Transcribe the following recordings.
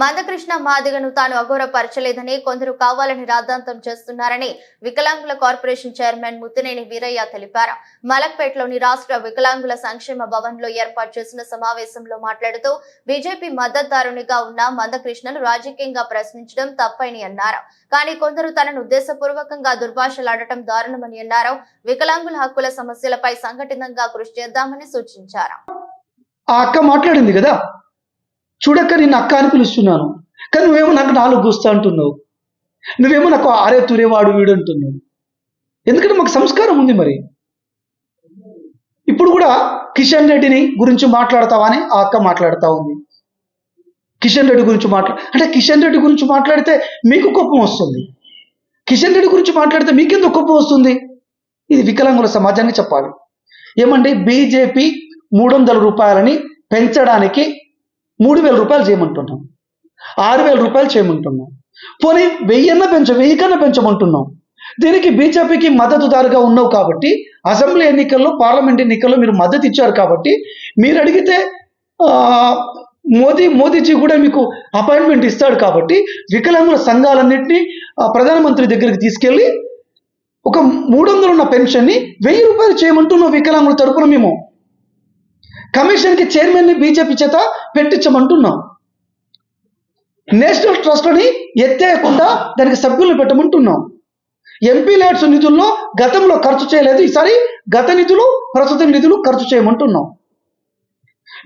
మందకృష్ణ మాదిగను తాను అఘోరపరచలేదని కొందరు కావాలని రాద్ధాంతం చేస్తున్నారని వికలాంగుల కార్పొరేషన్ చైర్మన్ ముత్తినేని వీరయ్య తెలిపారు. మలక్పేటలోని రాష్ట్ర వికలాంగుల సంక్షేమ భవన్లో ఏర్పాటు చేసిన సమావేశంలో మాట్లాడుతూ బీజేపీ మద్దతుదారునిగా ఉన్న మందకృష్ణను రాజకీయంగా ప్రశ్నించడం తప్పని అన్నారు. కానీ కొందరు తనను ఉద్దేశపూర్వకంగా దుర్భాషలాడటం దారుణమని అన్నారు. వికలాంగుల హక్కుల సమస్యలపై సంఘటితంగా కృషి చేద్దామని సూచించారు. ఆ అక్క మాట్లాడింది కదా? చూడక్క నేను అక్క అని పిలుస్తున్నాను. కానీ నువ్వేమో నాకు నాలుగు గుస్తా అంటున్నావు. నువ్వేమో నాకు ఆరే తురేవాడు వీడు అంటున్నావు. ఎందుకంటే మాకు సంస్కారం ఉంది మరి. ఇప్పుడు కూడా కిషన్ రెడ్డిని గురించి మాట్లాడతావా అని ఆ అక్క మాట్లాడుతూ ఉంది. కిషన్ రెడ్డి గురించి మాట్లా అంటే కిషన్ రెడ్డి గురించి మాట్లాడితే మీకు కోపం వస్తుంది. కిషన్ రెడ్డి గురించి మాట్లాడితే మీకెందుకు కోపం వస్తుంది? ఇది వికలాంగుల సమాజాన్ని చెప్పాలి. ఏమండి బీజేపీ మూడు వందల రూపాయలని పెంచడానికి మూడు వేల రూపాయలు చేయమంటున్నాం. ఆరు వేల రూపాయలు చేయమంటున్నాం. పోనీ వెయ్యన్న పెంచ వెయ్యి కన్నా పెంచమంటున్నాం. దీనికి బీజేపీకి మద్దతుదారుగా ఉన్నావు కాబట్టి అసెంబ్లీ ఎన్నికల్లో పార్లమెంట్ ఎన్నికల్లో మీరు మద్దతు ఇచ్చారు కాబట్టి మీరు అడిగితే మోదీ మోదీజీ కూడా మీకు అపాయింట్మెంట్ ఇస్తాడు కాబట్టి వికలాంగుల సంఘాలన్నింటినీ ప్రధానమంత్రి దగ్గరికి తీసుకెళ్ళి ఒక మూడు వందలు ఉన్న పెన్షన్ని వెయ్యి రూపాయలు చేయమంటున్నాం వికలాంగుల తరపున మేము. కమిషన్కి చైర్మన్ని బీజేపీ చేత పెట్టించమంటున్నాం. నేషనల్ ట్రస్ట్ని ఎత్తేయకుండా దానికి సభ్యులను పెట్టమంటున్నాం. ఎంపీ ల్యాడ్స్ నిధుల్లో గతంలో ఖర్చు చేయలేదు ఈసారి గత నిధులు ప్రస్తుత నిధులు ఖర్చు చేయమంటున్నాం.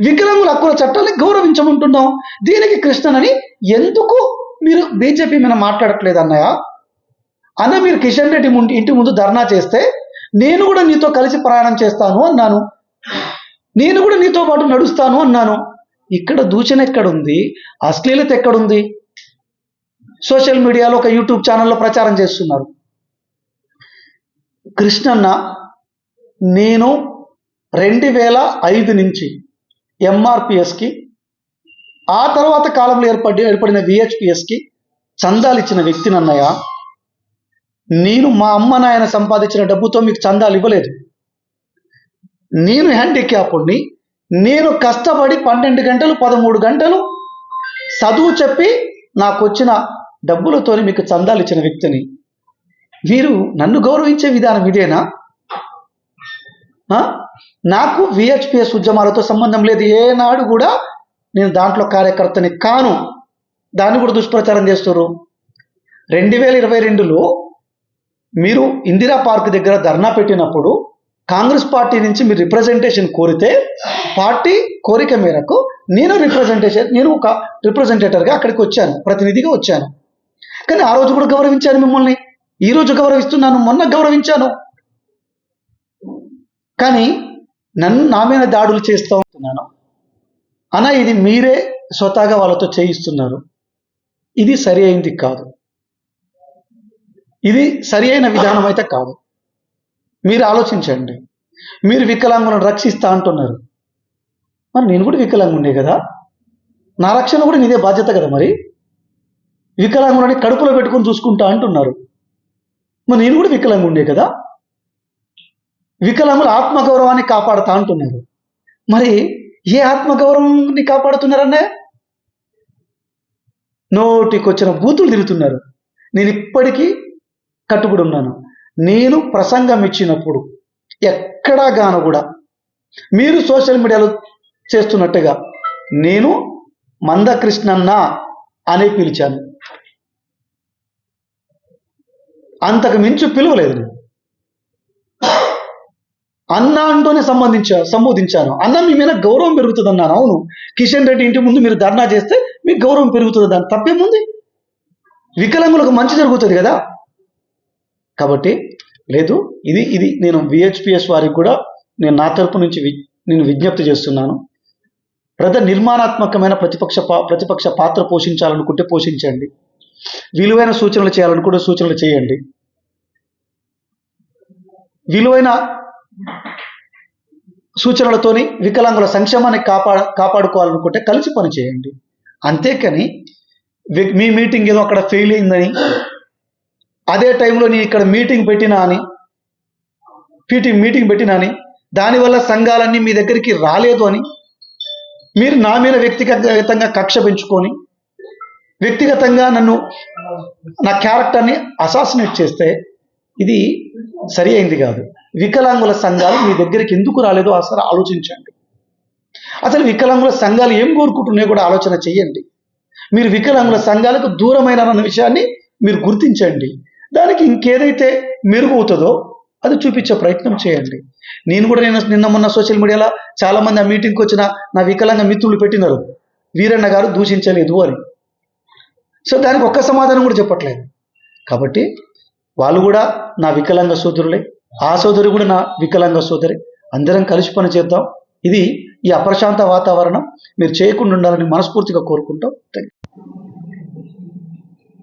వికలాంగుల హక్కుల చట్టాన్ని గౌరవించమంటున్నాం. దీనికి కృష్ణనని ఎందుకు మీరు బీజేపీ మీద మాట్లాడట్లేదు అన్నయ్య? అన్న మీరు కిషన్ రెడ్డి ఇంటి ముందు ధర్నా చేస్తే నేను కూడా నీతో కలిసి ప్రయాణం చేస్తాను అన్నాను. నేను కూడా నీతో పాటు నడుస్తాను అన్నాను. ఇక్కడ దూచన ఎక్కడుంది? అశ్లీలత ఎక్కడుంది? సోషల్ మీడియాలో ఒక యూట్యూబ్ ఛానల్లో ప్రచారం చేస్తున్నారు. కృష్ణన్న నేను రెండు వేల ఐదు నుంచి ఎంఆర్పిఎస్కి ఆ తర్వాత కాలంలో ఏర్పడి ఏర్పడిన విహెచ్పిఎస్కి చందాలు ఇచ్చిన వ్యక్తిని అన్నయ్య నేను మా అమ్మ నాయన సంపాదించిన డబ్బుతో మీకు చందాలు ఇవ్వలేదు. నేను హ్యాండిక్యాప్డ్ని నేను కష్టపడి పన్నెండు గంటలు పదమూడు గంటలు చదువు చెప్పి నాకు వచ్చిన డబ్బులతో మీకు చందాలు ఇచ్చిన వ్యక్తిని. మీరు నన్ను గౌరవించే విధానం ఇదేనా? నాకు విహెచ్పిఎస్ ఉద్యమాలతో సంబంధం లేదు. ఏనాడు కూడా నేను దాంట్లో కార్యకర్తని కాను. దాన్ని కూడా దుష్ప్రచారం చేస్తారు రెండు వేల ఇరవై రెండులో మీరు ఇందిరా పార్క్ దగ్గర ధర్నా పెట్టినప్పుడు కాంగ్రెస్ పార్టీ నుంచి మీరు రిప్రజెంటేషన్ కోరితే పార్టీ కోరిక మేరకు నేను రిప్రజెంటేషన్ నేను ఒక రిప్రజెంటేటర్గా అక్కడికి వచ్చాను ప్రతినిధిగా వచ్చాను. కానీ ఆ రోజు కూడా గౌరవించాను మిమ్మల్ని. ఈ రోజు గౌరవిస్తున్నాను మొన్న గౌరవించాను. కానీ నన్ను నా మీద దాడులు చేస్తూ ఉంటున్నాను. అన్న ఇది మీరే స్వతహాగా వాళ్ళతో చేయిస్తున్నారు. ఇది సరి అయింది కాదు. ఇది సరి అయిన విధానం అయితే కాదు. మీరు ఆలోచించండి. మీరు వికలాంగులను రక్షిస్తా అంటున్నారు. మరి నేను కూడా వికలాంగుండే కదా? నా రక్షణ కూడా నీదే బాధ్యత కదా మరి? వికలాంగులని కడుపులో పెట్టుకొని చూసుకుంటా అంటున్నారు. మరి నేను కూడా వికలాంగుండే కదా? వికలాంగుల ఆత్మగౌరవాన్ని కాపాడుతా అంటున్నారు. మరి ఏ ఆత్మగౌరవాన్ని కాపాడుతున్నారనే నోటికొచ్చిన బూతులు తిరుగుతున్నారు. నేను ఇప్పటికీ కట్టుబడి ఉన్నాను. నేను ప్రసంగం ఇచ్చినప్పుడు ఎక్కడా గాను కూడా మీరు సోషల్ మీడియాలో చేస్తున్నట్టుగా నేను మందకృష్ణన్న అని పిలిచాను. అంతకు మించి పిలువలేదు నేను. అన్న అంటూనే సంబంధించా సంబోధించాను. అన్న మీ మీద గౌరవం పెరుగుతుంది అన్నాను అవును. కిషన్ రెడ్డి ఇంటి ముందు మీరు ధర్నా చేస్తే మీకు గౌరవం పెరుగుతుంది దాని తప్పేముంది? వికలాంగులకు మంచి జరుగుతుంది కదా? కాబట్టి లేదు. ఇది ఇది నేను విహెచ్పిఎస్ వారికి కూడా నేను నా తరపు నుంచి నేను విజ్ఞప్తి చేస్తున్నాను. బ్రదర్ నిర్మాణాత్మకమైన ప్రతిపక్ష ప్రతిపక్ష పాత్ర పోషించాలనుకుంటే పోషించండి. విలువైన సూచనలు చేయాలనుకుంటే సూచనలు చేయండి. విలువైన సూచనలతోని వికలాంగుల సంక్షేమాన్ని కాపా కాపాడుకోవాలనుకుంటే కలిసి పని చేయండి అంతేకాని వి- మీ మీటింగ్ ఏదో అక్కడ ఫెయిల్ అయిందని అదే టైంలో నేను ఇక్కడ మీటింగ్ పెట్టినా అని పీటింగ్ మీటింగ్ పెట్టినా అని దానివల్ల సంఘాలన్నీ మీ దగ్గరికి రాలేదు అని మీరు నా మీద వ్యక్తిగతంగా కక్ష పెంచుకొని వ్యక్తిగతంగా నన్ను నా క్యారెక్టర్ని అసాసినేట్ చేస్తే ఇది సరి అయింది కాదు. వికలాంగుల సంఘాలు మీ దగ్గరికి ఎందుకు రాలేదో అసలు ఆలోచించండి. అసలు వికలాంగుల సంఘాలు ఏం కోరుకుంటున్నాయో కూడా ఆలోచన చేయండి. మీరు వికలాంగుల సంఘాలకు దూరమైన విషయాన్ని మీరు గుర్తించండి. దానికి ఇంకేదైతే మెరుగు అవుతుందో అది చూపించే ప్రయత్నం చేయండి. నేను కూడా నేను నిన్న మొన్న సోషల్ మీడియాలో చాలా మంది ఆ మీటింగ్కి వచ్చిన నా వికలాంగ మిత్రులు పెట్టినారు. వీరన్న గారు దూషించలేదు అని. సో దానికి ఒక్క సమాధానం కూడా చెప్పట్లేదు. కాబట్టి వాళ్ళు కూడా నా వికలాంగ సోదరులే ఆ సోదరి కూడా నా వికలాంగ సోదరి. అందరం కలిసి పని చేద్దాం. ఇది ఈ అప్రశాంత వాతావరణం. మీరు చేయకుండా ఉండాలని మనస్ఫూర్తిగా కోరుకుంటాం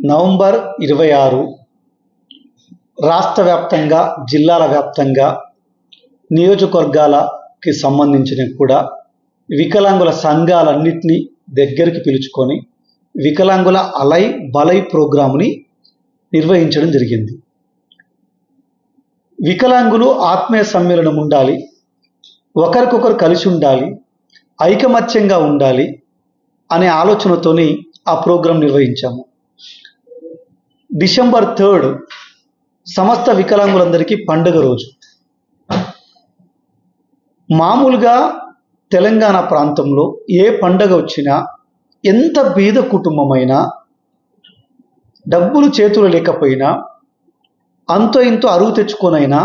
నవంబర్ ఇరవై ఆరు. రాష్ట్ర వ్యాప్తంగా జిల్లాల వ్యాప్తంగా నియోజకవర్గాలకి సంబంధించిన కూడా వికలాంగుల సంఘాలన్నింటినీ దగ్గరికి పిలుచుకొని వికలాంగుల అలై బలై ప్రోగ్రాంని నిర్వహించడం జరిగింది. వికలాంగులు ఆత్మీయ సమ్మేళనం ఉండాలి ఒకరికొకరు కలిసి ఉండాలి ఐకమత్యంగా ఉండాలి అనే ఆలోచనతోని ఆ ప్రోగ్రాం నిర్వహించాము. డిసెంబర్ థర్డ్ సమస్త వికలాంగులందరికీ పండుగ రోజు. మామూలుగా తెలంగాణ ప్రాంతంలో ఏ పండగ వచ్చినా ఎంత బీద కుటుంబమైనా డబ్బులు చేతులు లేకపోయినా అంతో ఇంతో అరువు తెచ్చుకొనైనా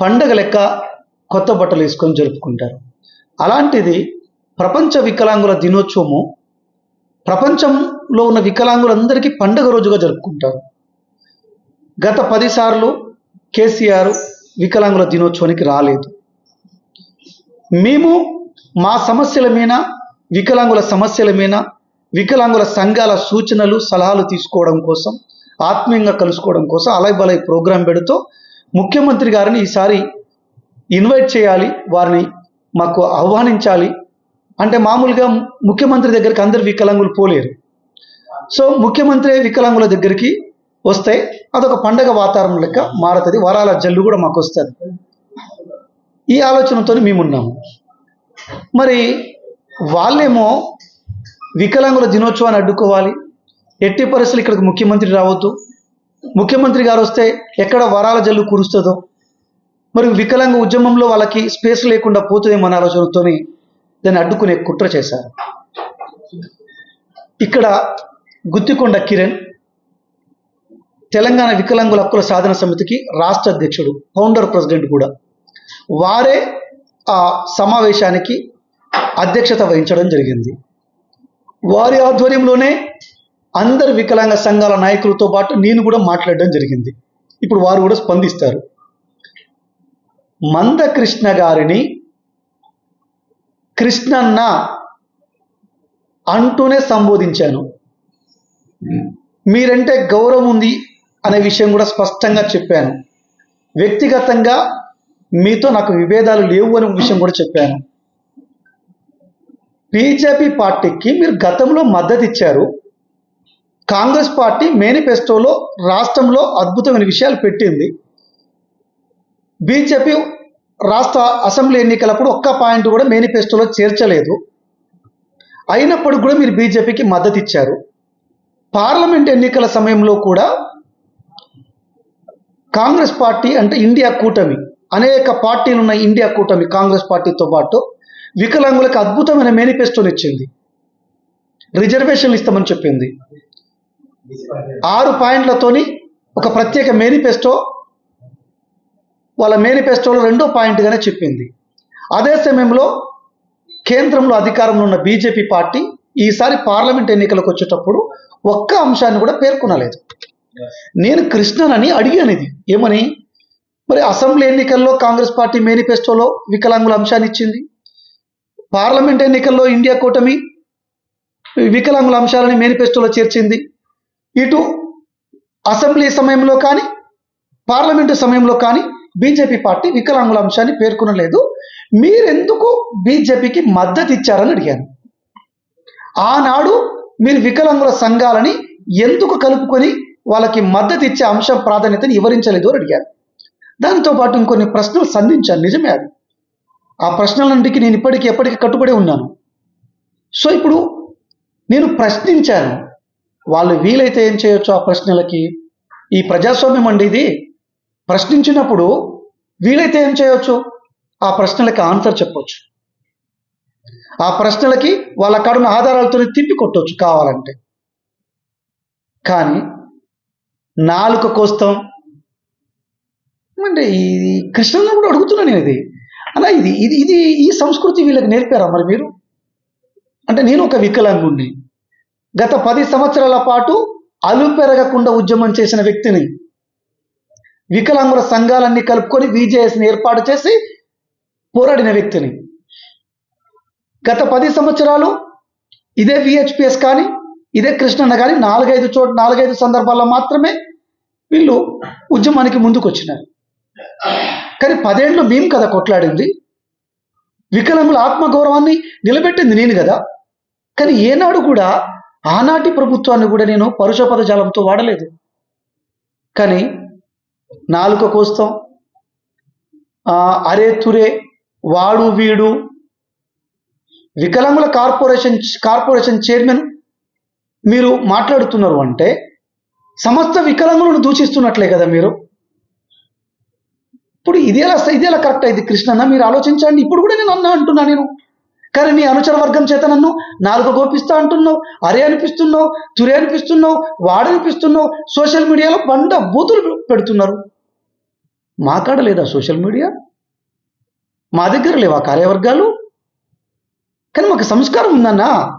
పండగ లెక్క కొత్త బట్టలు వేసుకొని జరుపుకుంటారు. అలాంటిది ప్రపంచ వికలాంగుల దినోత్సవము ప్రపంచంలో ఉన్న వికలాంగులందరికీ పండగ రోజుగా జరుపుకుంటారు. గత పదిసార్లు కేసీఆర్ వికలాంగుల దినోత్సవానికి రాలేదు. మేము మా సమస్యల మీద వికలాంగుల సమస్యల మీద వికలాంగుల సంఘాల సూచనలు సలహాలు తీసుకోవడం కోసం ఆత్మీయంగా కలుసుకోవడం కోసం అలైబలై ప్రోగ్రాం పెడుతూ ముఖ్యమంత్రి గారిని ఈసారి ఇన్వైట్ చేయాలి వారిని మాకు ఆహ్వానించాలి. అంటే మామూలుగా ముఖ్యమంత్రి దగ్గరికి అందరు వికలాంగులు పోలేరు. సో ముఖ్యమంత్రి వికలాంగుల దగ్గరికి వస్తే అదొక పండగ వాతావరణం లెక్క మారుతుంది. వరాల జల్లు కూడా మాకు వస్తుంది. ఈ ఆలోచనతో మేమున్నాము. మరి వాళ్ళేమో వికలాంగుల దినోత్సవాన్ని అడ్డుకోవాలి. ఎట్టి పరిస్థితులు ఇక్కడికి ముఖ్యమంత్రి రావద్దు. ముఖ్యమంత్రి గారు వస్తే ఎక్కడ వరాల జల్లు కురుస్తుందో మరి వికలాంగ ఉద్యమంలో వాళ్ళకి స్పేస్ లేకుండా పోతుందేమో అనే ఆలోచనతో దాన్ని అడ్డుకునే కుట్ర చేశారు. ఇక్కడ గుత్తికొండ కిరణ్ తెలంగాణ వికలాంగుల హక్కుల సాధన సమితికి రాష్ట్ర అధ్యక్షుడు ఫౌండర్ ప్రెసిడెంట్ కూడా. వారే ఆ సమావేశానికి అధ్యక్షత వహించడం జరిగింది. వారి ఆధ్వర్యంలోనే అందరు వికలాంగ సంఘాల నాయకులతో పాటు నేను కూడా మాట్లాడడం జరిగింది. ఇప్పుడు వారు కూడా స్పందిస్తారు. మందకృష్ణ గారిని కృష్ణన్న అంటూనే సంబోధించాను. మీరంటే గౌరవం ఉంది అనే విషయం కూడా స్పష్టంగా చెప్పాను. వ్యక్తిగతంగా మీతో నాకు విభేదాలు లేవు అనే విషయం కూడా చెప్పాను. బీజేపీ పార్టీకి మీరు గతంలో మద్దతు ఇచ్చారు. కాంగ్రెస్ పార్టీ మేనిఫెస్టోలో రాష్ట్రంలో అద్భుతమైన విషయాలు పెట్టింది. బీజేపీ రాష్ట్ర అసెంబ్లీ ఎన్నికలప్పుడు ఒక్క పాయింట్ కూడా మేనిఫెస్టోలో చేర్చలేదు. అయినప్పటికీ కూడా మీరు బీజేపీకి మద్దతు ఇచ్చారు. పార్లమెంట్ ఎన్నికల సమయంలో కూడా కాంగ్రెస్ పార్టీ అంటే ఇండియా కూటమి. అనేక పార్టీలు ఉన్న ఇండియా కూటమి కాంగ్రెస్ పార్టీతో పాటు వికలాంగులకు అద్భుతమైన మేనిఫెస్టోని ఇచ్చింది. రిజర్వేషన్లు ఇస్తామని చెప్పింది. ఆరు పాయింట్లతోని ఒక ప్రత్యేక మేనిఫెస్టో వాళ్ళ మేనిఫెస్టోలో రెండో పాయింట్గానే చెప్పింది. అదే సమయంలో కేంద్రంలో అధికారంలో ఉన్న బీజేపీ పార్టీ ఈసారి పార్లమెంట్ ఎన్నికలకు వచ్చేటప్పుడు ఒక్క అంశాన్ని కూడా పేర్కొనలేదు. నేను కృష్ణనని అడిగాను ఇది ఏమని? మరి అసెంబ్లీ ఎన్నికల్లో కాంగ్రెస్ పార్టీ మేనిఫెస్టోలో వికలాంగుల అంశాన్ని ఇచ్చింది పార్లమెంట్ ఎన్నికల్లో ఇండియా కూటమి వికలాంగుల అంశాలని మేనిఫెస్టోలో చేర్చింది. ఇటు అసెంబ్లీ సమయంలో కానీ పార్లమెంటు సమయంలో కానీ బీజేపీ పార్టీ వికలాంగుల అంశాన్ని పేర్కొనలేదు. మీరెందుకు బీజేపీకి మద్దతు ఇచ్చారని అడిగాను. ఆనాడు మీరు వికలాంగుల సంఘాలని ఎందుకు కలుపుకొని వాళ్ళకి మద్దతు ఇచ్చే అంశం ప్రాధాన్యతను వివరించలేదు అని అడిగారు. దాంతోపాటు ఇంకొన్ని ప్రశ్నలు సంధించాను నిజమే అది. ఆ ప్రశ్నలన్నిటికీ నేను ఇప్పటికీ ఎప్పటికీ కట్టుబడి ఉన్నాను. సో ఇప్పుడు నేను ప్రశ్నించాను. వాళ్ళు వీలైతే ఏం చేయొచ్చు ఆ ప్రశ్నలకి? ఈ ప్రజాస్వామ్యం అండి ఇది. ప్రశ్నించినప్పుడు వీలైతే ఏం చేయొచ్చు? ఆ ప్రశ్నలకి ఆన్సర్ చెప్పొచ్చు. ఆ ప్రశ్నలకి వాళ్ళ కడున ఆధారాలతో తిప్పి కొట్టొచ్చు కావాలంటే. కానీ నాలుక కోస్తాం. అంటే ఇది కృష్ణ కూడా అడుగుతున్నాను నేను ఇది. అలా ఇది ఇది ఇది ఈ సంస్కృతి వీళ్ళకి నేర్పారా మరి మీరు? అంటే నేను ఒక వికలాంగుణ్ణి. గత పది సంవత్సరాల పాటు అలు పెరగకుండా ఉద్యమం చేసిన వ్యక్తిని వికలాంగుల సంఘాలన్నీ కలుపుకొని విజేఎస్ని ఏర్పాటు చేసి పోరాడిన వ్యక్తిని. గత పది సంవత్సరాలు ఇదే విహెచ్పిఎస్ కానీ ఇదే కృష్ణన్న కానీ నాలుగైదు చోట నాలుగైదు సందర్భాల్లో మాత్రమే వీళ్ళు ఉద్యమానికి ముందుకు వచ్చినారు కానీ పదేళ్ళు మేము కదా కొట్లాడింది. వికలాంగుల ఆత్మగౌరవాన్ని నిలబెట్టింది నేను కదా. కానీ ఏనాడు కూడా ఆనాటి ప్రభుత్వాన్ని కూడా నేను పరుష పదజాలంతో వాడలేదు. కానీ నాలుక కోస్తాం అరే తురే వాడు వీడు వికలాంగుల కార్పొరేషన్ కార్పొరేషన్ చైర్మన్ మీరు మాట్లాడుతున్నారు అంటే సమస్త వికలాంగులను దూషిస్తున్నట్లే కదా మీరు? ఇప్పుడు ఇది ఎలా ఇది ఎలా కరెక్ట్ అయింది కృష్ణన్న? మీరు ఆలోచించండి. ఇప్పుడు కూడా నేను అన్నా అంటున్నా నేను. కానీ నీ అనుచర వర్గం చేత నన్ను నాలుగు గోపిస్తా అంటున్నావు అరే అనిపిస్తున్నావు తురే అనిపిస్తున్నావు వాడనిపిస్తున్నావు సోషల్ మీడియాలో బండ బూతులు పెడుతున్నారు. మాకాడ లేదా సోషల్ మీడియా? మా దగ్గర లేవా కార్యవర్గాలు? కానీ మాకు సంస్కారం ఉందన్నా.